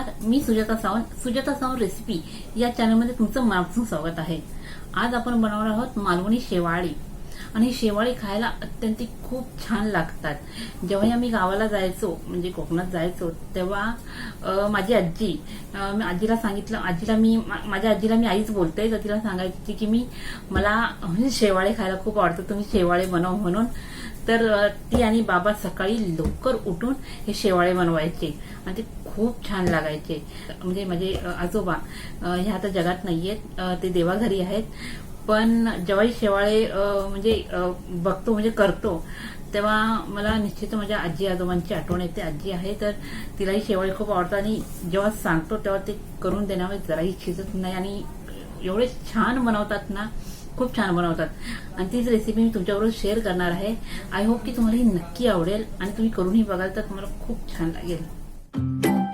नमस्कार मी सुजाता सावंत. सुजाता सावंत रेसिपी या चॅनलमध्ये तुमचं मनापासून स्वागत आहे. आज आपण बनवणार आहोत मालवणी शेवाळी. आणि शेवाळी खायला अत्यंत खूप छान लागतात. जेव्हाही आम्ही गावाला जायचो म्हणजे कोकणात जायचो तेव्हा माझी आजी मी आजीला सांगितलं आजीला मी माझ्या आजीला मी आईच बोलते. तर तिला सांगायची की मी मला म्हणजे शेवाळे खायला खूप आवडतं. तुम्ही शेवाळे बनव म्हणून. तर ती आणि बाबा सकाळी लवकर उठून हे शेवाळे बनवायचे. आणि ते खूप छान लागायचे. म्हणजे माझे आजोबा ह्या हे आता जगात नाहीयेत ते देवाघरी आहेत. पण जेव्हाही शेवाळे म्हणजे बघतो म्हणजे करतो तेव्हा मला निश्चित माझ्या आजी आजोबांची आठवण येते. आजी आहे तर तिलाही शेवाळे खूप आवडतात आणि जेव्हा सांगतो तेव्हा ते करून देण्यामुळे जराही शिजत नाही. आणि एवढे छान बनवतात ना खूप छान बनवतात. आणि तीच रेसिपी मी तुमच्याबरोबर शेअर करणार आहे. आय होप की तुम्हाला ही नक्की आवडेल आणि तुम्ही करूनही बघाल तर तुम्हाला खूप छान लागेल.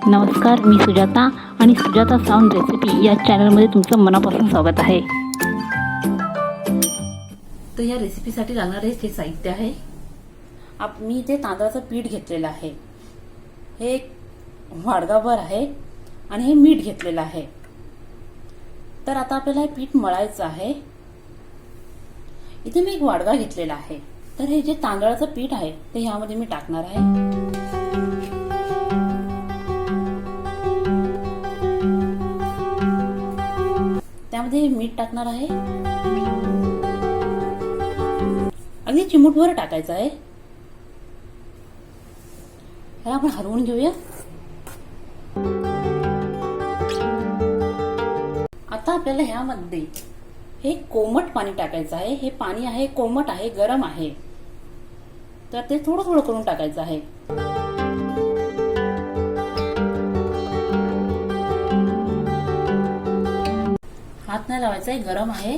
नमस्कार मी सुजाता आणि सुजाता साऊंड रेसिपी या चॅनलमध्ये तुमचं मनापासून स्वागत आहे. तर या रेसिपीसाठी लागणारे हे साहित्य आहे. आप मी इथे तांदळाचं पीठ घेतलेलं आहे. हे एक वाडगाभर आहे आणि हे मीठ घेतलेलं आहे. तर आता आपल्याला हे पीठ मळायचं आहे. इथे मी एक वाडगा घेतलेला आहे. तर हे जे तांदळाचं पीठ आहे ते ह्यामध्ये मी टाकणार आहे. मीठ टाकणार आहे. अगदी चिमूटभर टाकायचं आहे. ह्याला आपण हरवून घेऊया. आता आपल्याला ह्यामध्ये हे कोमट पाणी टाकायचं आहे. हे पाणी आहे कोमट आहे गरम आहे. तर ते थोडं थोडं करून टाकायचं आहे. हात नाही लावायचा आहे गरम आहे.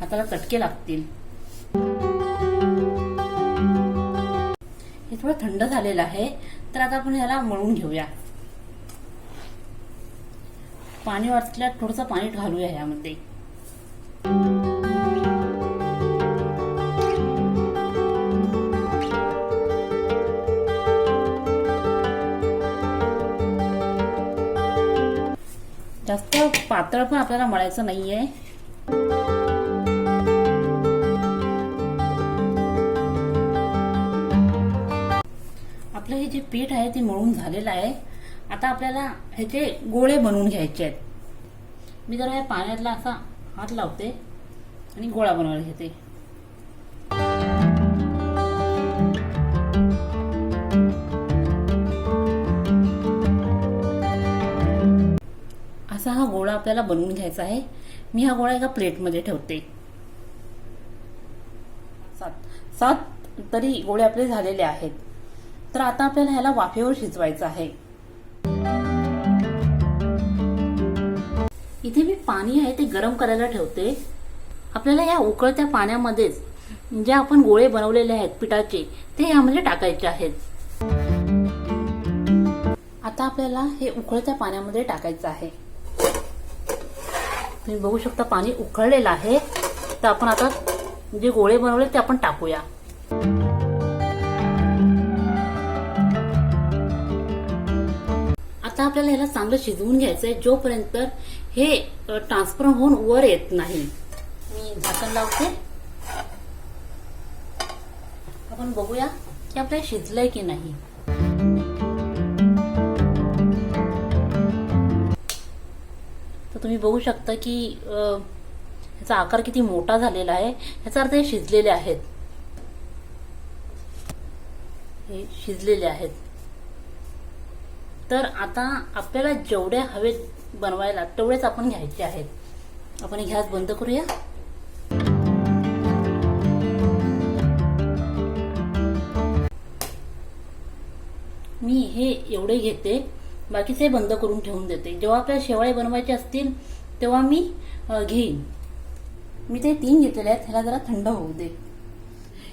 हाताला चटके लागतील. हे थोडं थंड झालेलं आहे तर आता आपण ह्याला मळून घेऊया. पाणी वाटल्यात थोडंसं पाणी घालूया ह्यामध्ये. जास्त पातळ पण आपल्याला मळायचं नाहीये. आपलं हे जे पीठ आहे ते मळून झालेलं आहे. आता आपल्याला ह्याचे गोळे बनवून घ्यायचे आहेत. मी जरा या पाण्यातला असा हात लावते आणि गोळा बनवायला घेते. असा हा गोळा आपल्याला बनवून घ्यायचा आहे. मी हा गोळा एका प्लेटमध्ये ठेवते. सात सात तरी गोळे आपले झालेले आहेत. तर आता आपल्याला ह्याला वाफेवर शिजवायचं आहे. इथे मी पाणी आहे ते गरम करायला ठेवते. आपल्याला या उकळत्या पाण्यामध्येच जे आपण गोळे बनवलेले आहेत पिठाचे ते यामध्ये टाकायचे आहेत. आता आपल्याला हे उकळत्या पाण्यामध्ये टाकायचं आहे. तुम्ही बघू शकता पाणी उकळलेलं आहे. तर आपण आता जे गोळे बनवले ते आपण टाकूया. आता आपल्याला ह्याला चांगलं शिजवून घ्यायचं आहे जोपर्यंत हे ट्रान्सफर होऊन वर येत नाही. मी झाकण लावते. आपण बघूया की आपल्याला शिजलंय की नाही. तुम्ही बघू शकता की ह्याचा आकार किती मोठा झालेला आहे. ह्याचा अर्थ हे शिजलेले आहेत. हे शिजलेले आहेत. तर आता आपल्याला जेवढे हवेत बनवायला तेवढेच आपण घ्यायचे आहेत. आपण हे गॅस बंद करूया. मी हे एवढे घेते. बाकीचे बंद करून ठेवून देते. जेव्हा आपल्याला शेवाळे बनवायचे असतील तेव्हा मी घेईन. मी ते तीन घेतलेले आहेत ह्याला जरा थंड होऊ दे.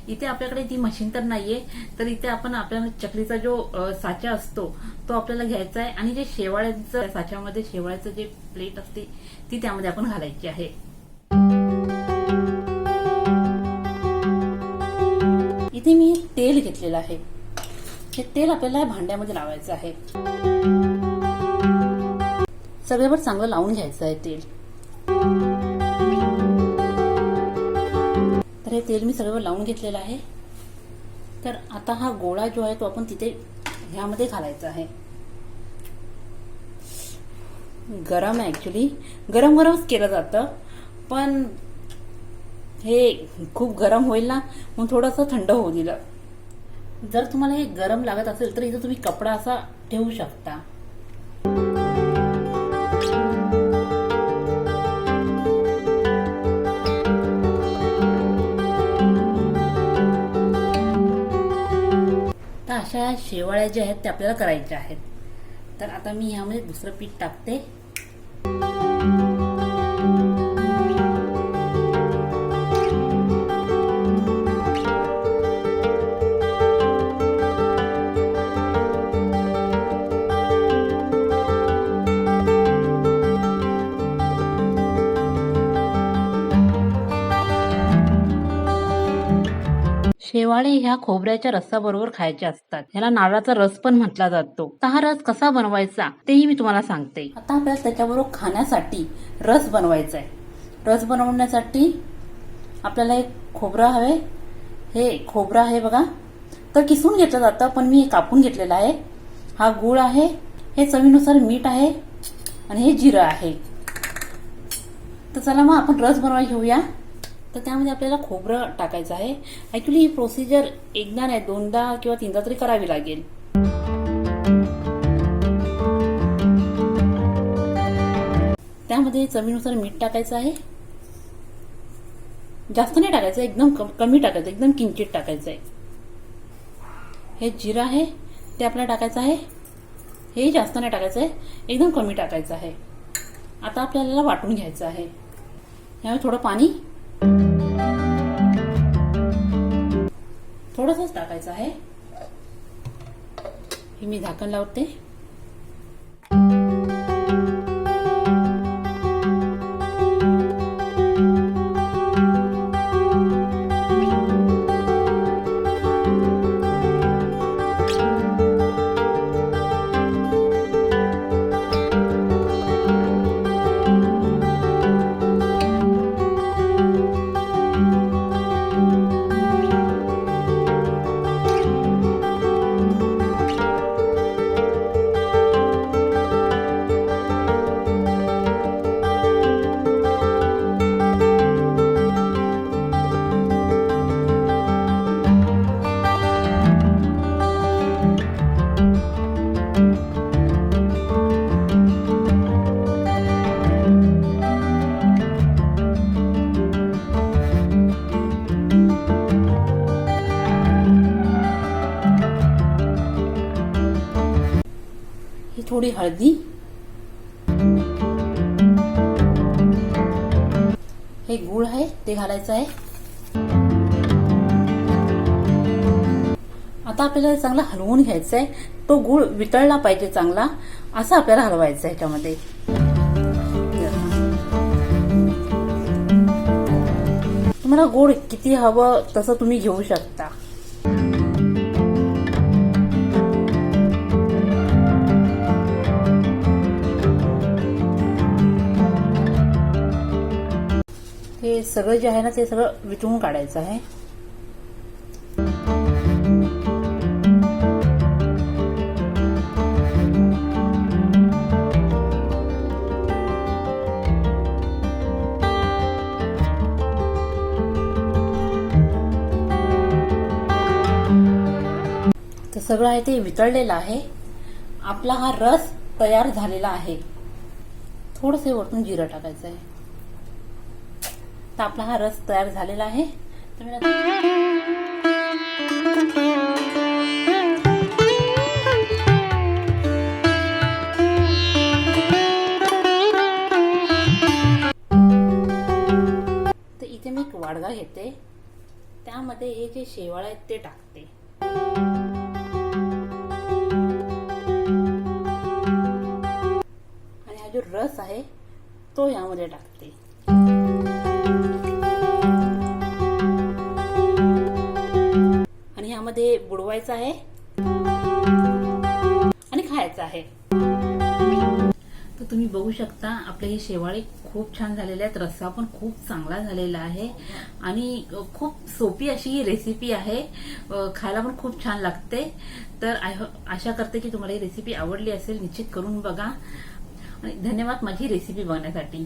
इथे आपल्याकडे ती मशीन तर नाहीये तर इथे आपण आपल्या चकलीचा जो साचा असतो तो आपल्याला घ्यायचा आहे. आणि जे शेवाळ्याचं साच्यामध्ये शेवाळ्याचं जे प्लेट असते ती त्यामध्ये आपण घालायची आहे. इथे मी तेल घेतलेलं आहे. हे तेल आपल्याला भांड्यामध्ये लावायचं आहे. सगळ्यावर चांगलं लावून घ्यायचं आहे तेल. तर हे तेल मी सगळ्यावर लावून घेतलेलं आहे. तर आता हा गोळा जो आहे तो आपण तिथे ह्यामध्ये घालायचा आहे. गरम आहे ॲक्च्युली गरम गरमच केलं जातं. पण हे खूप गरम होईल ना मग थोडंसं थंड होऊ दिलं. जर तुम्हाला हे गरम लागत असेल तर इथं तुम्ही कपडा असा ठेवू शकता. तर अशा शेवाळ्या ज्या आहेत त्या आपल्याला करायच्या आहेत. तर आता मी ह्यामध्ये दुसरं पीठ टाकते. शेवाळे ह्या खोबऱ्याच्या रसाबरोबर खायचे असतात. ह्याला नारळाचा रस पण म्हटला जातो. तर हा रस कसा बनवायचा तेही मी तुम्हाला सांगते. आता आपल्याला त्याच्याबरोबर खाण्यासाठी रस बनवायचा आहे रस बनवण्यासाठी आपल्याला एक खोबरं हवे. हे खोबरं आहे बघा. तर किसून घेतलं जातं पण मी कापून घेतलेलं आहे. हा गूळ आहे. हे चवीनुसार मीठ आहे. आणि हे जिरं आहे. तर चला मग आपण रस बनवायला घेऊया. तर त्यामध्ये आपल्याला खोबरं टाकायचं आहे. ॲक्च्युली ही प्रोसिजर एकदा नाही दोनदा किंवा तीनदा तरी करावी लागेल. त्यामध्ये चवीनुसार मीठ टाकायचं आहे. जास्त नाही टाकायचं एकदम कमी टाकायचं एकदम किंचित टाकायचं आहे. हे जिरं आहे ते आपल्याला टाकायचं आहे. हे जास्त नाही टाकायचं आहे एकदम कमी टाकायचं आहे. आता आपल्याला वाटून घ्यायचं आहे. यामध्ये थोडं पाणी थोडंसंच टाकायचं आहे. हे मी झाकण लावते. हळदी हे गुळ आहे ते घालायचं आहे. आता आपल्याला चांगला हलवून घ्यायचं आहे. तो गुळ वितळला पाहिजे चांगला असं आपल्याला हलवायचं आहे ह्याच्यामध्ये तुम्हाला गोड किती हवं तसं तुम्ही घेऊ शकता. सगळं जे आहे ना ते सगळं वितळून काढायचं आहे. तर सगळं आहे ते वितळलेलं आहे. आपला हा रस तयार झालेला आहे. थोडंसं वरतून जिरं टाकायचं आहे. तर आपला हा रस तयार झालेला आहे. तर तर इथे मी एक वाडगा घेते. त्यामध्ये हे जे शेवाळ आहेत ते टाकते. आणि हा जो रस आहे तो यामध्ये टाकते. आणि ह्यामध्ये बुडवायचं आहे. आणि खायचं आहे. तर तुम्ही बघू शकता आपले हे शेवाळे खूप छान झालेले आहेत. रस्सा पण खूप चांगला झालेला आहे. आणि खूप सोपी अशी ही रेसिपी आहे. खायला पण खूप छान लागते. तर हो, आशा करते की तुम्हाला ही रेसिपी आवडली असेल निश्चित करून बघा. आणि धन्यवाद माझी रेसिपी बघण्यासाठी